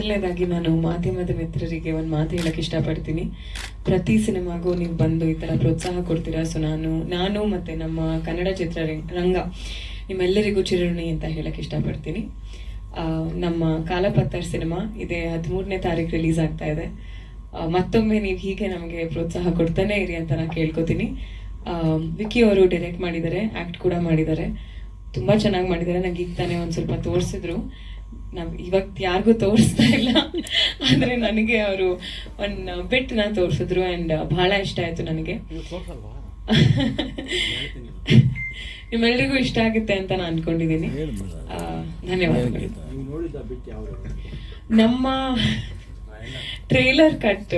ಮೊದಲನೇದಾಗಿ ನಾನು ಮಾಧ್ಯಮದ ಮಿತ್ರರಿಗೆ ಒಂದು ಮಾತು ಹೇಳಕ್ ಇಷ್ಟಪಡ್ತೀನಿ. ಪ್ರತಿ ಸಿನಿಮಾಗೂ ನೀವು ಬಂದು ಈ ತರ ಪ್ರೋತ್ಸಾಹ ಕೊಡ್ತೀರಾ? ಸೊ ನಾನು ನಾನು ಮತ್ತೆ ನಮ್ಮ ಕನ್ನಡ ಚಿತ್ರ ರಂಗ ನಿಮ್ಮೆಲ್ಲರಿಗೂ ಚಿರಋಣಿ ಅಂತ ಹೇಳಕ್ ಇಷ್ಟಪಡ್ತೀನಿ. ನಮ್ಮ ಕಾಲಪತ್ತರ್ ಸಿನಿಮಾ ಇದೇ ಹದಿಮೂರನೇ ತಾರೀಕು ರಿಲೀಸ್ ಆಗ್ತಾ ಇದೆ. ಮತ್ತೊಮ್ಮೆ ನೀವು ಹೀಗೆ ನಮಗೆ ಪ್ರೋತ್ಸಾಹ ಕೊಡ್ತಾನೆ ಇರಿ ಅಂತ ನಾನು ಕೇಳ್ಕೊತೀನಿ. ವಿಕ್ಕಿ ಅವರು ಡೈರೆಕ್ಟ್ ಮಾಡಿದ್ದಾರೆ ಆಕ್ಟ್ ಕೂಡ ಮಾಡಿದ್ದಾರೆ. ತುಂಬಾ ಚೆನ್ನಾಗಿ ಮಾಡಿದ್ದಾರೆ. ನಂಗೆ ಈಗ ತಾನೇ ಒಂದು ಸ್ವಲ್ಪ ತೋರಿಸಿದ್ರು. ನಾವ್ ಇವತ್ತು ಯಾರಿಗೂ ತೋರಿಸ್ತಾ ಇಲ್ಲ. ಆದ್ರೆ ನನಗೆ ಅವರು ಒಂದು ಬಿಟ್ನ ತೋರಿಸಿದ್ರು ಅಂಡ್ ಬಹಳ ಇಷ್ಟ ಆಯ್ತು ನನಗೆ. ನಿಮ್ಮೆಲ್ಲರಿಗೂ ಇಷ್ಟ ಆಗುತ್ತೆ ಅಂತ ನಾನು ಅನ್ಕೊಂಡಿದ್ದೀನಿ ಆ, ಧನ್ಯವಾದಗಳು. ನಮ್ಮ ಟ್ರೇಲರ್ ಕಟ್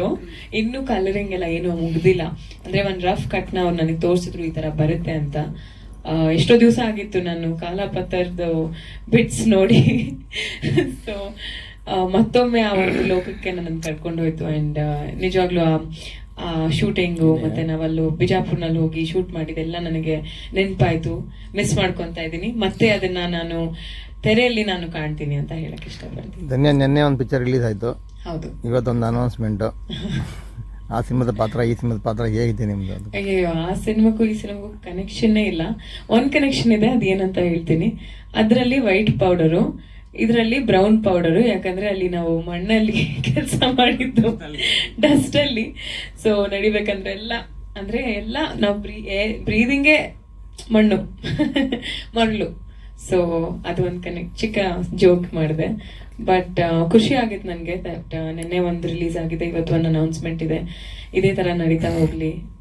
ಇನ್ನೂ ಕಲರಿಂಗ್ ಎಲ್ಲ ಏನು ಮುಗ್ದಿಲ್ಲ. ಅಂದ್ರೆ ಒಂದ್ ರಫ್ ಕಟ್ನ ಅವ್ರು ನನಗೆ ತೋರಿಸಿದ್ರು ಈ ತರ ಬರುತ್ತೆ ಅಂತ. ಎಷ್ಟೋ ದಿವಸ ಆಗಿತ್ತು ನಾನು ಕಾಲಪತ್ತರ್ದು ಬಿಟ್ಸ್ ನೋಡಿ. ಸೊ ಮತ್ತೊಮ್ಮೆ ಆ ಒಂದು ಲೋಕಕ್ಕೆ ನನ್ನನ್ನು ಕರ್ಕೊಂಡು ಹೋಯ್ತು. ಅಂಡ್ ನಿಜವಾಗ್ಲೂ ಆ ಶೂಟಿಂಗು ಮತ್ತೆ ನಾವಲ್ಲೂ ಬಿಜಾಪುರ್ನಲ್ಲಿ ಹೋಗಿ ಶೂಟ್ ಮಾಡಿದೆಲ್ಲ ನನಗೆ ನೆನಪಾಯ್ತು. ಮಿಸ್ ಮಾಡ್ಕೊತಾ ಇದ್ದೀನಿ. ಮತ್ತೆ ಅದನ್ನ ನಾನು ತೆರೆಯಲ್ಲಿ ನಾನು ಕಾಣ್ತೀನಿ ಅಂತ ಹೇಳಕ್ ಇಷ್ಟಪಡ್ತೀನಿ. ಧನ್ಯ ನಿನ್ನೆ ಒಂದು ಪಿಕ್ಚರ್ ರಿಲೀಸ್ ಆಯ್ತು. ಹೌದು. ಇವತ್ತೊಂದು ಅನೌನ್ಸ್ಮೆಂಟು ಆ ಸಿನಿಮಾದ ಪಾತ್ರ ಈ ಸಿನಿಮಾದ ಪಾತ್ರ ಹೇಗಿದೆ ನಿಮ್ದು ಅದು? ಅಯ್ಯೋ ಆ ಸಿನಿಮಾಕ್ಕೂ ಈ ಸಿನಿಮಾಗೂ ಕನೆಕ್ಷನ್ನೇ ಇಲ್ಲ. ಒಂದು ಕನೆಕ್ಷನ್ ಇದೆ ಅದೇನಂತ ಹೇಳ್ತೀನಿ. ಅದರಲ್ಲಿ ವೈಟ್ ಪೌಡರು ಇದರಲ್ಲಿ ಬ್ರೌನ್ ಪೌಡರು ಯಾಕಂದ್ರೆ ಅಲ್ಲಿ ನಾವು ಮಣ್ಣಲ್ಲಿ ಕೆಲಸ ಮಾಡಿದ್ದು ಡಸ್ಟ್ ಅಲ್ಲಿ. ಸೊ ನಡಿಬೇಕಂದ್ರೆ ಎಲ್ಲ ಅಂದ್ರೆ ಎಲ್ಲ ನಾವು ಬ್ರೀ ಬ್ರೀದಿಂಗೇ ಮಣ್ಣು. ಮರಳು. ಸೊ ಅದು ಒಂದು ಕನೆಕ್ಟ್ ಚಿಕ್ಕ ಜೋಕ್ ಮಾಡಿದೆ. ಬಟ್ ಖುಷಿ ಆಗಿತ್ತು ನನಗೆ. ದಟ್ ನಿನ್ನೆ ಒಂದು ರಿಲೀಸ್ ಆಗಿದೆ. ಇವತ್ತು ಒಂದು ಅನೌನ್ಸ್ಮೆಂಟ್ ಇದೆ. ಇದೇ ತರ ನಡೀತಾ ಹೋಗ್ಲಿ.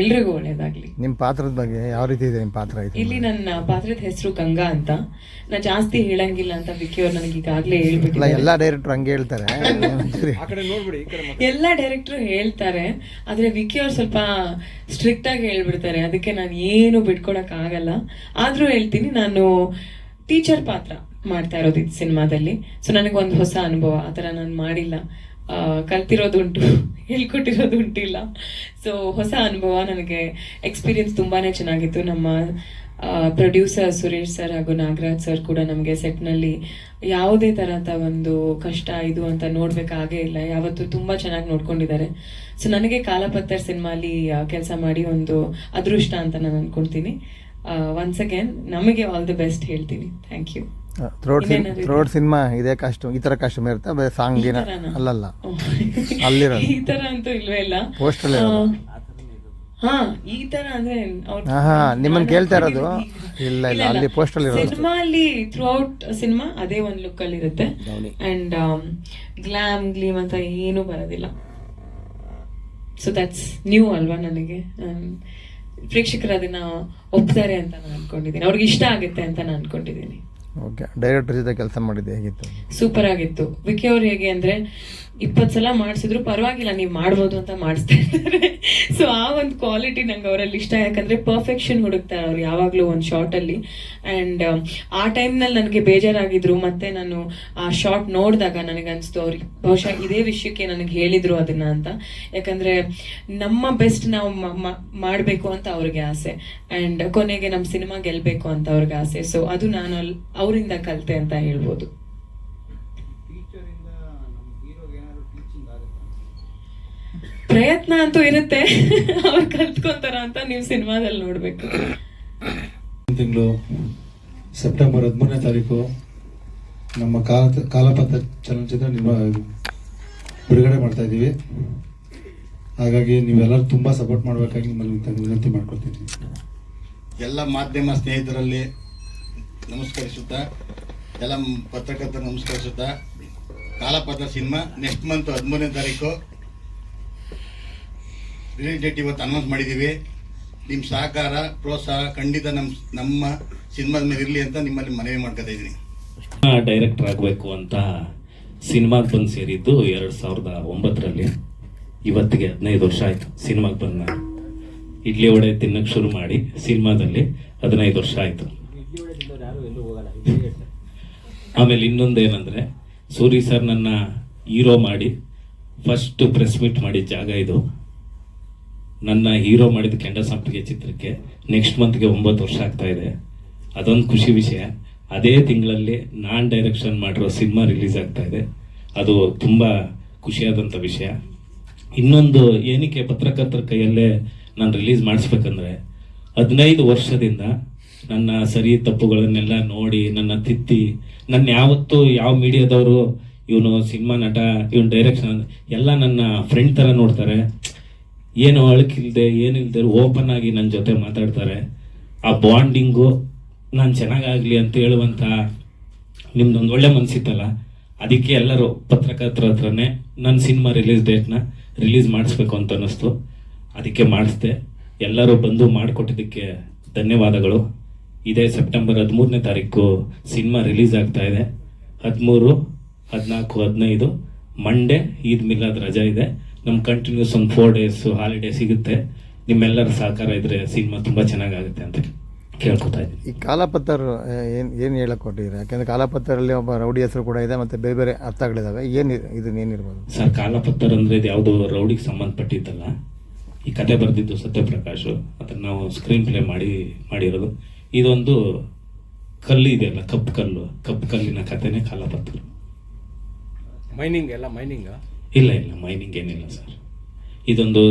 ಎಲ್ರಿಗೂ ಒಳ್ಳೇದಾಗ್ಲಿ. ನಿಮ್ಮ ಪಾತ್ರದ ಬಗ್ಗೆ ಯಾವ ರೀತಿ ಇದೆ ನಿಮ್ಮ ಪಾತ್ರ ಇದು ಇಲ್ಲಿ ನನ್ನ ಪಾತ್ರದ ಹೆಸರು ಗಂಗಾ ಅಂತ. ನಾ ಜಾಸ್ತಿ ಹೇಳಂಗಿಲ್ಲ ಅಂತ ವಿಕ್ಕಿ ಅವ್ರು ನನಗೆ ಈಗಾಗಲೇ ಹೇಳ್ಬಿಟ್ಟು ಎಲ್ಲ ಡೈರೆಕ್ಟರ್ ಹಂಗೆ ಹೇಳ್ತಾರೆ. ಒಂಚೂರಿ ಆ ಕಡೆ ನೋಡ್ಬಿಡಿ ಈ ಕಡೆ ಎಲ್ಲ ಡೈರೆಕ್ಟರ್ ಹೇಳ್ತಾರೆ ಆದ್ರೆ ವಿಕ್ಕಿ ಅವ್ರು ಸ್ವಲ್ಪ ಸ್ಟ್ರಿಕ್ಟ್ ಆಗಿ ಹೇಳ್ಬಿಡ್ತಾರೆ. ಅದಕ್ಕೆ ನಾನು ಏನು ಬಿಟ್ಕೊಡಕ್ ಆಗಲ್ಲ. ಆದ್ರೂ ಹೇಳ್ತೀನಿ ನಾನು ಟೀಚರ್ ಪಾತ್ರ ಮಾಡ್ತಾ ಇರೋದು ಇದು ಸಿನಿಮಾದಲ್ಲಿ. ಸೊ ನನಗೆ ಒಂದು ಹೊಸ ಅನುಭವ ಆತರ ನಾನು ಮಾಡಿಲ್ಲ. ಆ, ಹೇಳ್ಕೊಟ್ಟಿರೋದು ಉಂಟಿಲ್ಲ ಸೊ ಹೊಸ ಅನುಭವ ನನಗೆ ಎಕ್ಸ್ಪೀರಿಯನ್ಸ್ ತುಂಬಾನೇ ಚೆನ್ನಾಗಿತ್ತು. ನಮ್ಮ ಪ್ರೊಡ್ಯೂಸರ್ ಸುರೇಶ್ ಸರ್ ಹಾಗೂ ನಾಗರಾಜ್ ಸರ್ ಕೂಡ ನಮಗೆ ಸೆಟ್ನಲ್ಲಿ ಯಾವುದೇ ತರಹದ ಒಂದು ಕಷ್ಟ ಇದು ಅಂತ ನೋಡ್ಬೇಕಾಗೇ ಇಲ್ಲ. ಯಾವತ್ತು ತುಂಬಾ ಚೆನ್ನಾಗಿ ನೋಡ್ಕೊಂಡಿದ್ದಾರೆ. ಸೊ ನನಗೆ ಕಾಲಪತ್ತರ್ ಸಿನಿಮಾಲಿ ಕೆಲಸ ಮಾಡಿ ಒಂದು ಅದೃಷ್ಟ ಅಂತ ನಾನು ಅನ್ಕೊಂತೀನಿ. ಒನ್ಸ್ ಅಗೇನ್ ನಮಗೆ ಆಲ್ ದಿ ಬೆಸ್ಟ್ ಹೇಳ್ತೀನಿ. ಥ್ಯಾಂಕ್ ಯು ಥ್ರೋಡ್ ಸಿನ್ ಇನ್ನೇನಾದ್ರು ಸಿನಿಮಾ ಇದೇ ಕಾಸ್ಟ್ಯೂಮ್ ಈ ಥರ ಕಾಸ್ಟ್ಯೂಮ್ ಇರುತ್ತೆ ಸಾಂಗ್ ದಿನ ಏನ ಅಲ್ಲಲ್ಲ. ಅಲ್ಲಿರೋ ಈ ತರ ಅಂತೂ ಇಲ್ವೇ ಇಲ್ಲ. ಆ, ಹಾ ಈ ತರ ಅಂದ್ರೆ ಹಾ, ಹಾ, ನಿಮ್ಮನ್ನ ನಾನು ಕೇಳ್ತಾ ಇರೋದು. ಇಲ್ಲ, ಇಲ್ಲ, ಅಲ್ಲಿ ಪೋಸ್ಟರ್ ಅಲ್ಲಿ ಇರೋದು. ಸಿನಿಮಾ ಅಲ್ಲಿ ಥ್ರೂ ಔಟ್ ಸಿನಿಮಾ ಅದೇ ಒಂದು ಲುಕ್ ಅಲ್ಲಿ ಇರುತ್ತೆ. ಅಂಡ್ ಗ್ಲಾಮ್ ಗ್ಲೀಮ್ ಅಂತ ಏನು ಬರೋದಿಲ್ಲ. ಸೊ ದಟ್ಸ್ ನ್ಯೂ ಅಲ್ವಾ ನನಗೆ? Um, ಪ್ರೇಕ್ಷಕರು ಅದನ್ನ ಒಪ್ತಾರೆ ಅಂತ ನಾನು ಅನ್ಕೊಂಡಿದ್ದೀನಿ. ಅವ್ರಿಗೆ ಇಷ್ಟ ಆಗುತ್ತೆ ಅಂತ ನಾನು ಅನ್ಕೊಂಡಿದ್ದೀನಿ. ಓಕೆ. ಡೈರೆಕ್ಟರ್ ಜೊತೆ ಕೆಲಸ ಮಾಡಿದ್ದು ಹೇಗಿತ್ತು? ಸೂಪರ್ ಆಗಿತ್ತು. ವಿಕಿ ಅವ್ರು ಹೇಗೆ ಅಂದ್ರೆ ಇಪ್ಪತ್ ಸಲ ಮಾಡಿಸಿದ್ರು, ಪರವಾಗಿಲ್ಲ, ನೀವು ಮಾಡ್ಬೋದು ಅಂತ ಮಾಡಿಸ್ತಾ ಇದ್ದಾರೆ. ಸೊ ಆ ಒಂದು ಕ್ವಾಲಿಟಿ ನಂಗೆ ಅವರಲ್ಲಿ ಇಷ್ಟ. ಯಾಕಂದ್ರೆ ಪರ್ಫೆಕ್ಷನ್ ಹುಡುಕ್ತಾರೆ ಅವ್ರು ಯಾವಾಗ್ಲೂ ಒಂದು ಶಾರ್ಟ್ ಅಲ್ಲಿ. ಅಂಡ್ ಆ ಟೈಮ್ನಲ್ಲಿ ನನಗೆ ಬೇಜಾರಾಗಿದ್ರು. ಮತ್ತೆ ನಾನು ಆ ಶಾರ್ಟ್ ನೋಡಿದಾಗ ಅನ್ಸ್ತು ಅವ್ರಿಗೆ ಬಹುಶಃ ಇದೇ ವಿಷಯಕ್ಕೆ ನನಗೆ ಹೇಳಿದ್ರು ಅದನ್ನ ಅಂತ. ಯಾಕಂದ್ರೆ, ನಮ್ಮ ಬೆಸ್ಟ್ ನಾವು ಮಾಡಬೇಕು ಅಂತ ಅವ್ರಿಗೆ ಆಸೆ. ಅಂಡ್ ಕೊನೆಗೆ ನಮ್ಮ ಸಿನಿಮಾ ಗೆಲ್ಬೇಕು ಅಂತ ಅವ್ರಿಗೆ ಆಸೆ. ಸೊ ಅದು ನಾನು ಅವರಿಂದ ಕಲಿತೆ ಅಂತ ಹೇಳ್ಬೋದು. ಪ್ರಯತ್ನ ಅಂತೂ ಇರುತ್ತೆ. ಅವ್ರು ಕಲ್ತ್ಕೊಂತಾರ ಅಂತ ನೀವು ಸಿನಿಮಾದಲ್ಲಿ ನೋಡ್ಬೇಕು. ತಿಂಗಳು ಸೆಪ್ಟೆಂಬರ್ ಹದಿಮೂರನೇ ತಾರೀಕು ನಮ್ಮ ಕಾಲ ಕಾಲಪಥ ಚಲನಚಿತ್ರ ನಿಮ್ಮ ಬಿಡುಗಡೆ ಮಾಡ್ತಾ ಇದ್ದೀವಿ. ಹಾಗಾಗಿ ನೀವೆಲ್ಲರೂ ತುಂಬ ಸಪೋರ್ಟ್ ಮಾಡಬೇಕಾಗಿ ನಿಮ್ಮಲ್ಲಿ ವಿನಂತಿ ಮಾಡ್ಕೊಳ್ತೀನಿ. ಎಲ್ಲ ಮಾಧ್ಯಮ ಸ್ನೇಹಿತರಲ್ಲಿ ನಮಸ್ಕರಿಸುತ್ತಾ ಎಲ್ಲ ಪತ್ರಕರ್ತರ ನಮಸ್ಕರಿಸುತ್ತಾ, ಕಾಲಪತ್ರ ಸಿನಿಮಾ ನೆಕ್ಸ್ಟ್ ಮಂತ್ ಹದಿಮೂರನೇ ತಾರೀಕು. ರಿಲೀಸ್ ಡೇಟ್ ಇವತ್ತು ಅನೌನ್ಸ್ ಮಾಡಿದ್ದೀವಿ. ನಿಮ್ಮ ಸಹಕಾರ, ಪ್ರೋತ್ಸಾಹ ಖಂಡಿತ ನಮ್ಮ ನಮ್ಮ ಸಿನಿಮಾದ ಮೇಲೆ ಇರಲಿ ಅಂತ ನಿಮ್ಮಲ್ಲಿ ಮನವಿ ಮಾಡ್ಕೊತಾ ಇದ್ದೀನಿ. ಡೈರೆಕ್ಟರ್ ಆಗಬೇಕು ಅಂತ ಸಿನಿಮಾಗೆ ಬಂದು ಸೇರಿದ್ದು ಎರಡು ಸಾವಿರದ ಒಂಬತ್ತರಲ್ಲಿ. ಇವತ್ತಿಗೆ ಹದಿನೈದು ವರ್ಷ ಆಯಿತು ಸಿನಿಮಾಗೆ ಬಂದ ಇಡ್ಲಿ ವಡೆ ತಿನ್ನಕ್ಕೆ ಶುರು ಮಾಡಿ ಸಿನಿಮಾದಲ್ಲಿ ಹದಿನೈದು ವರ್ಷ ಆಯ್ತು ಇಡ್ಲಿ ವಡೆ ತಿಂದವ್ರು ಯಾರು ಎಲ್ಲೂ ಹೋಗಲ್ಲ ಇದೇ ಹೇಳ್ತಾರೆ ಆಮೇಲೆ ಇನ್ನೊಂದು ಏನಂದರೆ, ಸೂರಿ ಸರ್ ನನ್ನ ಹೀರೋ ಮಾಡಿ ಫಸ್ಟ್ ಪ್ರೆಸ್ ಮೀಟ್ ಮಾಡಿದ ಜಾಗ ಇದು. ನನ್ನ ಹೀರೋ ಮಾಡಿದ ಕೆಂಡ ಸಂಪಿಗೆ ಚಿತ್ರಕ್ಕೆ ನೆಕ್ಸ್ಟ್ ಮಂತ್ಗೆ ಒಂಬತ್ತು ವರ್ಷ ಆಗ್ತಾ ಇದೆ. ಅದೊಂದು ಖುಷಿ ವಿಷಯ. ಅದೇ ತಿಂಗಳಲ್ಲಿ ನಾನ್ ಡೈರೆಕ್ಷನ್ ಮಾಡಿರೋ ಸಿನಿಮಾ ರಿಲೀಸ್ ಆಗ್ತಾ ಇದೆ. ಅದು ತುಂಬ ಖುಷಿಯಾದಂಥ ವಿಷಯ. ಇನ್ನೊಂದು ಏನಕ್ಕೆ ಪತ್ರಕರ್ತರ ಕೈಯಲ್ಲೇ ನಾನು ರಿಲೀಸ್ ಮಾಡಿಸ್ಬೇಕಂದ್ರೆ, ಹದಿನೈದು ವರ್ಷದಿಂದ ನನ್ನ ಸರಿ ತಪ್ಪುಗಳನ್ನೆಲ್ಲ ನೋಡಿ, ನನ್ನ ತಿತ್ತಿ, ನನ್ನ ಯಾವತ್ತೂ ಯಾವ ಮೀಡಿಯಾದವರು ಇವನು ಸಿನಿಮಾ ನಟ, ಇವನು ಡೈರೆಕ್ಷನ್ ಎಲ್ಲ ನನ್ನ ಫ್ರೆಂಡ್ ಥರ ನೋಡ್ತಾರೆ. ಏನು ಅಳಕಿಲ್ದೆ ಏನಿಲ್ಲದೆ ಓಪನ್ ಆಗಿ ನನ್ನ ಜೊತೆ ಮಾತಾಡ್ತಾರೆ. ಆ ಬಾಂಡಿಂಗು ನಾನು ಚೆನ್ನಾಗಾಗಲಿ ಅಂತ ಹೇಳುವಂಥ ನಿಮ್ದೊಂದು ಒಳ್ಳೆ ಮನಸ್ಸಿತ್ತಲ್ಲ ಅದಕ್ಕೆ ಎಲ್ಲರೂ ಪತ್ರಕರ್ತರ ಹತ್ರನೇ ನನ್ನ ಸಿನಿಮಾ ರಿಲೀಸ್ ಡೇಟ್ನ ರಿಲೀಸ್ ಮಾಡಿಸ್ಬೇಕು ಅಂತ ಅನ್ನಿಸ್ತು. ಅದಕ್ಕೆ ಮಾಡಿಸ್ದೆ. ಎಲ್ಲರೂ ಬಂದು ಮಾಡಿಕೊಟ್ಟಿದ್ದಕ್ಕೆ ಧನ್ಯವಾದಗಳು. ಇದೇ ಸೆಪ್ಟೆಂಬರ್ ಹದಿಮೂರನೇ ತಾರೀಕು ಸಿನಿಮಾ ರಿಲೀಸ್ ಆಗ್ತಾ ಇದೆ. ಹದಿಮೂರು ಹದಿನಾಲ್ಕು ಹದಿನೈದು ಮಂಡೇ ಈದ್ ಮಿಲಾದ್ ರಜಾ ಇದೆ. ನಮ್ಮ ಕಂಟಿನ್ಯೂಸ್ ಒಂದು ಫೋರ್ ಡೇಸ್ ಹಾಲಿಡೇ ಸಿಗುತ್ತೆ. ನಿಮ್ಮೆಲ್ಲರ ಸಹಕಾರ ಇದ್ರೆ ಸಿನಿಮಾ ತುಂಬ ಚೆನ್ನಾಗಾಗುತ್ತೆ ಅಂತ ಕೇಳ್ಕೊತಾ ಇದ್ದೀನಿ. ಈ ಕಾಲಪತ್ತರು ಏನು ಏನು ಹೇಳಕ್ ಕೊಟ್ಟಿದ್ದೀರಾ ಯಾಕೆಂದರೆ ಕಾಲಪತ್ತರಲ್ಲಿ ಒಬ್ಬ ರೌಡಿ ಹೆಸರು ಕೂಡ ಇದೆ ಮತ್ತು ಬೇರೆ ಬೇರೆ ಅರ್ಥಗಳಿದ್ದಾವೆ ಏನು ಇದು ಏನಿರ್ಬೋದು ಸರ್ ಕಾಲಪತ್ತರ್ ಅಂದರೆ ಇದು ಯಾವುದೋ ರೌಡಿಗೆ ಸಂಬಂಧಪಟ್ಟಿದ್ದಲ್ಲ ಈ ಕತೆ ಬರೆದಿದ್ದು ಸತ್ಯಪ್ರಕಾಶು ಅದನ್ನ ನಾವು ಸ್ಕ್ರೀನ್ ಪ್ಲೇ ಮಾಡಿ ಮಾಡಿರೋದು. ಇದೊಂದು ಕಲ್ಲು ಇದೆಯಲ್ಲ ಕಪ್ಪು ಕಲ್ಲು ಕಪ್ಪು ಕಲ್ಲಿನ ಕಥೆನೇ ಕಾಲಪತ್ರ ಮೈನಿಂಗ್ ಎಲ್ಲ ಮೈನಿಂಗ್ ಇಲ್ಲ ಇಲ್ಲ ಮೈನಿಂಗ್ ಏನಿಲ್ಲ ಸರ್ ಇದೊಂದು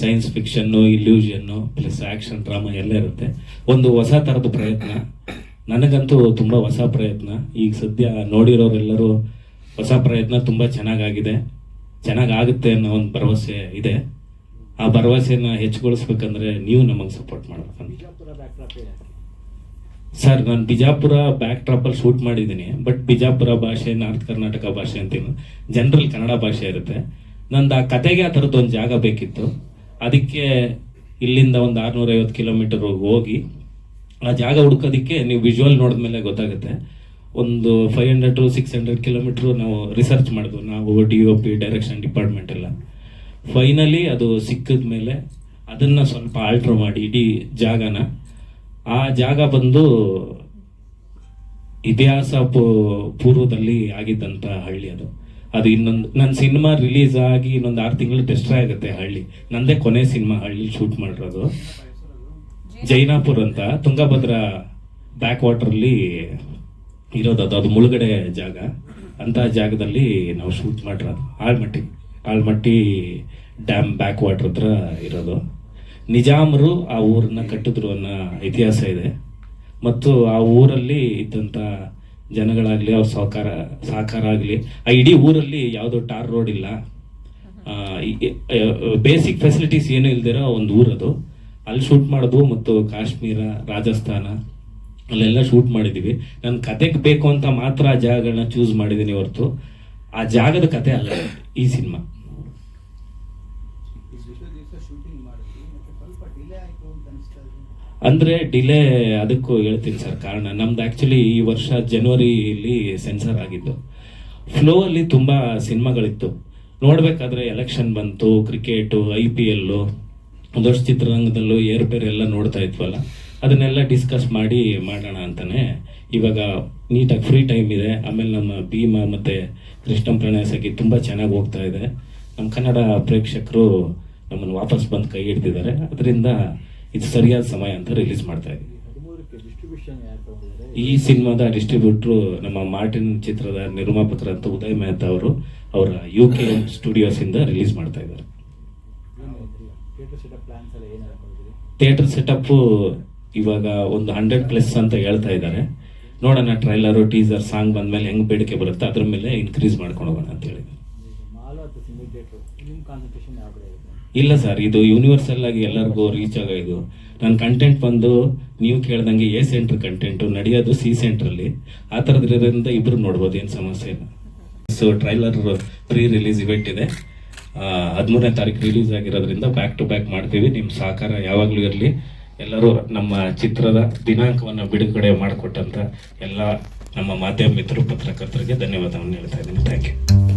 science fiction illusion plus action drama ಎಲ್ಲ ಇರುತ್ತೆ. ಒಂದು ಹೊಸ ಥರದ ಪ್ರಯತ್ನ. ನನಗಂತೂ ತುಂಬ ಹೊಸ ಪ್ರಯತ್ನ. ಈಗ ಸದ್ಯ ನೋಡಿರೋರೆಲ್ಲರೂ ಹೊಸ ಪ್ರಯತ್ನ ತುಂಬ ಚೆನ್ನಾಗಾಗಿದೆ. ಚೆನ್ನಾಗಾಗುತ್ತೆ ಅನ್ನೋ ಒಂದು ಭರವಸೆ ಇದೆ. ಆ ಭರವಸೆನ ಹೆಚ್ಚುಗೊಳಿಸ್ಬೇಕಂದ್ರೆ ನೀವು ನಮಗೆ ಸಪೋರ್ಟ್ ಮಾಡ್ಬೇಕಂತ ಬಿಜಾಪುರ ಬ್ಯಾಕ್ ಡ್ರಾಪ್ ಯಾಕೆ ಸರ್ ನಾನು ಬಿಜಾಪುರ ಬ್ಯಾಕ್ ಟ್ರಾಪಲ್ಲಿ ಶೂಟ್ ಮಾಡಿದ್ದೀನಿ. ಬಟ್ ಬಿಜಾಪುರ ಭಾಷೆ ನಾರ್ತ್ ಕರ್ನಾಟಕ ಭಾಷೆ ಅಂತೀನಿ ಜನರಲ್ ಕನ್ನಡ ಭಾಷೆ ಇರುತ್ತೆ. ನಂದು ಆ ಕತೆಗೆ ಆ ಥರದ್ದು ಒಂದು ಜಾಗ ಬೇಕಿತ್ತು. ಅದಕ್ಕೆ ಇಲ್ಲಿಂದ ಒಂದು ಆರುನೂರೈವತ್ತು ಕಿಲೋಮೀಟರ್ ಹೋಗಿ, ಆ ಜಾಗ ಹುಡ್ಕೋದಕ್ಕೆ ನೀವು ವಿಜುವಲ್ ನೋಡಿದ್ಮೇಲೆ ಗೊತ್ತಾಗುತ್ತೆ. ಒಂದು five hundred to six hundred kilometre ನಾವು ರಿಸರ್ಚ್ ಮಾಡಿದ್ವು ನಾವು D O P direction department ಎಲ್ಲ. ಫೈನಲಿ ಅದು ಸಿಕ್ಕಿದ ಮೇಲೆ ಅದನ್ನು ಸ್ವಲ್ಪ ಆಲ್ಟ್ರ್ ಮಾಡಿ ಇಡೀ ಜಾಗನ ಆ ಜಾಗ ಬಂದು ಇತಿಹಾಸ ಪೂರ್ವದಲ್ಲಿ ಆಗಿದ್ದಂಥ ಹಳ್ಳಿ ಅದು. ಅದು ಇನ್ನೊಂದು ನನ್ನ ಸಿನಿಮಾ ರಿಲೀಸ್ ಆಗಿ ಇನ್ನೊಂದು ಆರು ತಿಂಗಳು ಟೆಸ್ಟ್ರ ಆಗುತ್ತೆ ಹಳ್ಳಿ. ನಂದೇ ಕೊನೆ ಸಿನಿಮಾ ಹಳ್ಳಿ ಶೂಟ್ ಮಾಡಿರೋದು. ಜೈನಾಪುರ್ ಅಂತ, ತುಂಗಭದ್ರಾ ಬ್ಯಾಕ್ ವಾಟರ್ಲಿ ಇರೋದು ಅದು. ಅದು ಮುಳುಗಡೆ ಜಾಗ. ಅಂತ ಜಾಗದಲ್ಲಿ ನಾವು ಶೂಟ್ ಮಾಡಿರೋದು. Almatti Almatti dam backwater ಹತ್ರ ಇರೋದು. ನಿಜಾಮರು ಆ ಊರನ್ನ ಕಟ್ಟಿದ್ರು ಅನ್ನೋ ಇತಿಹಾಸ ಇದೆ. ಮತ್ತು ಆ ಊರಲ್ಲಿ ಇದ್ದಂಥ ಜನಗಳಾಗಲಿ, ಅವ್ರ ಸಹಕಾರ ಸಹಕಾರ ಆಗಲಿ, ಆ ಇಡೀ ಊರಲ್ಲಿ ಯಾವುದೋ ಟಾರ್ ರೋಡ್ ಇಲ್ಲ. ಬೇಸಿಕ್ ಫೆಸಿಲಿಟೀಸ್ ಏನು ಇಲ್ದಿರೋ ಒಂದು ಊರದು ಅಲ್ಲಿ ಶೂಟ್ ಮಾಡೋದು ಮತ್ತು ಕಾಶ್ಮೀರ, ರಾಜಸ್ಥಾನ, ಅಲ್ಲೆಲ್ಲ ಶೂಟ್ ಮಾಡಿದ್ದೀವಿ ನನ್ನ ಕತೆಗೆ ಬೇಕು ಅಂತ ಮಾತ್ರ ಆ ಜಾಗಗಳನ್ನ ಚೂಸ್ ಮಾಡಿದ್ದೀನಿ ಹೊರತು. ಆ ಜಾಗದ ಕತೆ ಅಲ್ಲ, ಈ ಸಿನಿಮಾ. ಅಂದ್ರೆ ಡಿಲೇ ಅದಕ್ಕೂ ಹೇಳ್ತೀನಿ ಸರ್ ಕಾರಣ. ನಮ್ದು ಆಕ್ಚುಲಿ ಈ ವರ್ಷ ಜನವರಿಲಿ ಸೆನ್ಸರ್ ಆಗಿದ್ದು. ಫ್ಲೋ ಅಲ್ಲಿ ತುಂಬಾ ಸಿನಿಮಾಗಳಿತ್ತು. ನೋಡ್ಬೇಕಾದ್ರೆ ಎಲೆಕ್ಷನ್ ಬಂತು ಕ್ರಿಕೆಟು ಐ ಪಿ ಎಲ್ಲು ಒಂದಷ್ಟು ಚಿತ್ರರಂಗದಲ್ಲೂ ಏರ್ಪೇರ್ ಎಲ್ಲ ನೋಡ್ತಾ ಇದ್ವಲ್ಲ. ಅದನ್ನೆಲ್ಲ ಡಿಸ್ಕಸ್ ಮಾಡಿ ಮಾಡೋಣ ಅಂತಾನೆ. ಇವಾಗ ನೀಟಾಗಿ ಫ್ರೀ ಟೈಮ್ ಇದೆ. ಆಮೇಲೆ ನಮ್ಮ ಭೀಮ ಮತ್ತೆ ಕೃಷ್ಣ ಪ್ರಣಯ ಸಖಿ ತುಂಬಾ ಚೆನ್ನಾಗಿ ಹೋಗ್ತಾ ಇದೆ. ನಮ್ಮ ಕನ್ನಡ ಪ್ರೇಕ್ಷಕರು ನಮ್ಮನ್ನು ವಾಪಸ್ ಬಂದು ಕೈ ಹಿಡ್ದಿದ್ದಾರೆ. ಅದರಿಂದ ಇದು ಸರಿಯಾದ ಸಮಯ ಅಂತ ರಿಲೀಸ್ ಮಾಡ್ತಾ ಇದ್ದೀವಿ. ಈ ಸಿನಿಮಾದ ಡಿಸ್ಟ್ರಿಬ್ಯೂಟ್ರು ನಮ್ಮ ಮಾರ್ಟಿನ್ ಚಿತ್ರದ ನಿರ್ಮಾಪಕರಂತ ಉದಯ್ ಮೆಹ್ತಾ ಅವರು ಅವರ ಯು ಕೆ ಸ್ಟುಡಿಯೋಸ್ ಇಂದ ರಿಲೀಸ್ ಮಾಡ್ತಾ ಇದ್ದಾರೆ. ಥಿಯೇಟರ್ ಸೆಟಪ್ ಇವಾಗ ಒಂದು ಹಂಡ್ರೆಡ್ ಪ್ಲಸ್ ಅಂತ ಹೇಳ್ತಾ ಇದ್ದಾರೆ. ನೋಡೋಣ ಟ್ರೈಲರು ಟೀಸರ್ ಸಾಂಗ್ ಬಂದ್ಮೇಲೆ ಹೆಂಗ್ ಬೇಡಿಕೆ ಬರುತ್ತೆ? ಅದ್ರ ಮೇಲೆ ಇನ್ಕ್ರೀಸ್ ಮಾಡ್ಕೊಂಡು ಹೋಗೋಣ ಅಂತ ಹೇಳಿ ಇಲ್ಲ ಸರ್ ಇದು ಯೂನಿವರ್ಸಲ್ ಆಗಿ ಎಲ್ಲರಿಗೂ ರೀಚ್ ಆಗೋ ಇದು. ನನ್ನ ಕಂಟೆಂಟ್ ಬಂದು ನೀವು ಕೇಳ್ದಂಗೆ ಎ ಸೆಂಟರ್ ಕಂಟೆಂಟು ನಡೆಯೋದು ಸಿ ಸೆಂಟ್ರಲ್ಲಿ ಆ ಥರದ್ರಿಂದ ಇಬ್ರು ನೋಡ್ಬೋದು, ಏನು ಸಮಸ್ಯೆ ಇಲ್ಲ. So trailer pre release event ಇದೆ ಹದಿಮೂರನೇ ತಾರೀಕು ರಿಲೀಸ್ ಆಗಿರೋದ್ರಿಂದ ಬ್ಯಾಕ್ ಟು ಬ್ಯಾಕ್ ಮಾಡ್ತೀವಿ. ನಿಮ್ಮ ಸಹಕಾರ ಯಾವಾಗಲೂ ಇರಲಿ. ಎಲ್ಲರೂ ನಮ್ಮ ಚಿತ್ರದ ದಿನಾಂಕವನ್ನು ಬಿಡುಗಡೆ ಮಾಡಿಕೊಟ್ಟಂತ ಎಲ್ಲ ನಮ್ಮ ಮಾಧ್ಯಮ ಮಿತ್ರ ಪತ್ರಕರ್ತರಿಗೆ ಧನ್ಯವಾದವನ್ನು ಹೇಳ್ತಾ ಇದ್ದೀನಿ. Thank you